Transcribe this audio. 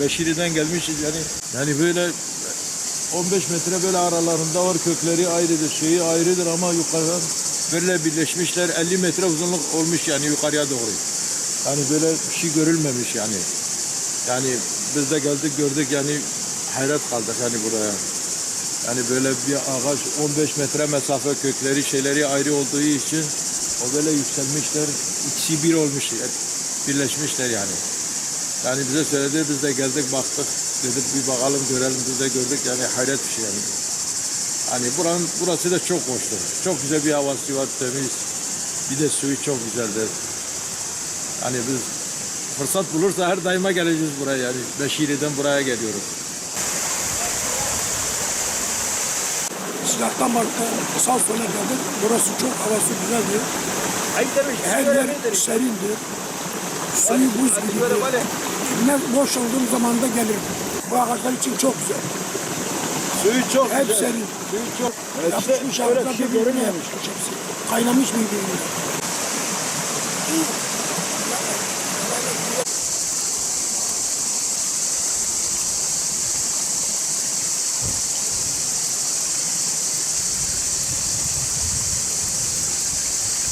Beşiri'den gelmişiz yani. Yani böyle 15 metre böyle aralarında var kökleri ayrıdır, şeyi ayrıdır ama yukarıdan böyle birleşmişler 50 metre uzunluk olmuş yani yukarıya doğru. Yani böyle bir şey görülmemiş yani. Yani biz de geldik gördük yani hayret kaldık yani buraya. Yani böyle bir ağaç 15 metre mesafe kökleri şeyleri ayrı olduğu için o böyle yükselmişler. İkisi bir olmuş birleşmişler yani. Yani bize söyledi biz de geldik baktık dedik bir bakalım görelim biz de gördük yani hayret bir şey yani. Hani buranın burası da çok hoştur. Çok güzel bir havası var temiz. Bir de suyu çok güzeldir. Hani biz fırsat bulursa her daima geleceğiz buraya yani. Beşiri'den buraya geliyoruz. Silahtan başka sağ sola geldik. Burası çok havası güzeldir. Her yer serindir. Suyu buz gibidir. Ne boş olduğum zaman da gelirim. Bu ağaçlar için çok güzel. Suyu çok Hep serin. Suyu çok. Yapışmış ağaçlar birbirine yapışmış hepsi. Kaynamış birbirine.